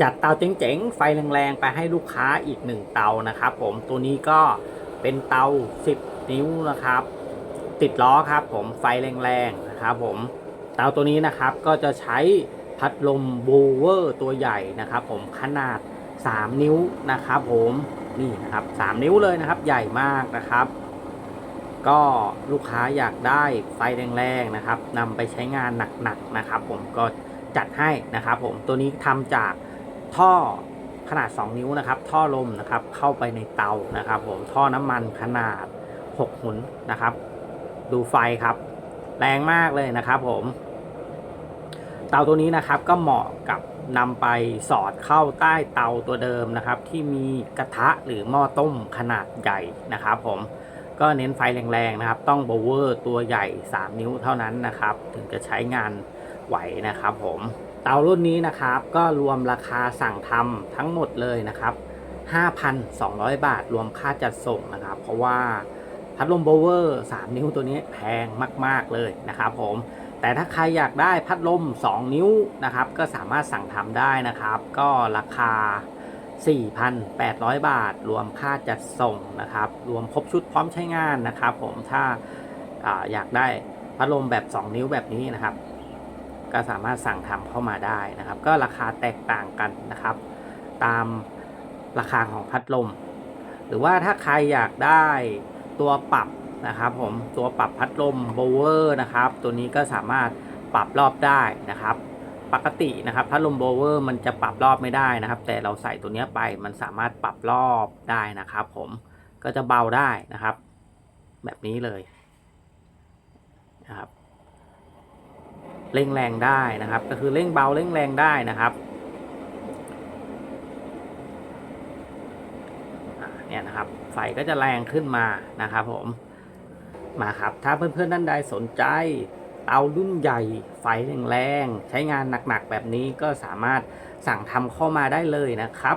จัดเตาเจ๋งๆ ไฟแรงๆ ไปให้ลูกค้าอีกหนึ่งเตานะครับผมตัวนี้ก็เป็นเตา 10 นิ้วนะครับ ติดล้อครับผมไฟแรงๆนะครับผมเตาตัวนี้นะครับก็จะใช้พัดลมบูเวอร์ตัวใหญ่นะครับ ผมขนาด 3 นิ้วนะครับผมนี่นะครับ3นิ้วเลยนะครับ ใหญ่มากนะครับ ก็ลูกค้าอยากได้ไฟแรงๆนะครับนำไปใช้งานหนักๆนะครับ ผมก็จัดให้นะครับผมตัวนี้ทำจาก ท่อขนาด 2 นิ้วนะครับ ท่อลมนะครับเข้าไปในเตานะครับ ผมท่อน้ำมันขนาด 6 หุนนะครับ ดูไฟครับ แรงมากเลยนะครับ ผม เตาตัวนี้นะครับก็เหมาะกับนำไปสอดเข้าใต้เตาตัวเดิมนะครับ ที่มีกระทะหรือหม้อต้มขนาดใหญ่นะครับ ผมก็เน้นไฟแรงๆนะครับ ต้องโบเวอร์ตัวใหญ่ 3 นิ้วเท่านั้นนะครับ ถึงจะใช้งานไหวนะครับผม เตารุ่นนี้นะครับ ก็รวมราคาสั่งทำทั้งหมดเลยนะครับ 5,200 บาทรวมค่าจัดส่งนะครับ เพราะว่าพัดลมโบเวอร์ 3 นิ้วตัวนี้แพงมาก ๆ เลยนะครับผม แต่ถ้าใครอยากได้พัดลม 2 นิ้วนะครับ ก็สามารถสั่งทำได้นะครับ ก็ราคา 4,800 บาท รวมค่าจัดส่งนะครับ รวมครบชุดพร้อมใช้งานนะครับ ผม ถ้าอาอยากได้พัดลมแบบ 2 นิ้วแบบนี้นะครับ ก็สามารถสั่งทำเข้ามาได้นะครับ ก็ราคาแตกต่างกันนะครับ ตามราคาของพัดลม หรือว่าถ้าใครอยากได้ตัวปรับนะครับผมตัวปรับพัดลมโบเวอร์นะครับ ตัวนี้ก็สามารถปรับรอบได้นะครับ ปกตินะครับพัดลมโบเวอร์มันจะปรับรอบไม่ได้นะครับ แต่เราใส่ตัวนี้ไปมันสามารถปรับรอบได้นะครับ ผมก็จะเบาได้นะครับ แบบนี้เลยนะครับ เร่งแรงได้นะครับ ก็คือเร่งเบาเร่งแรงได้นะครับเนี่ยนะครับไฟก็จะแรงขึ้นมานะครับผมมาครับถ้าเพื่อนๆท่านใดสนใจเตารุ่นใหญ่ไฟแรงๆใช้งานหนักๆแบบนี้ก็สามารถสั่งทำเข้ามาได้เลยนะครับ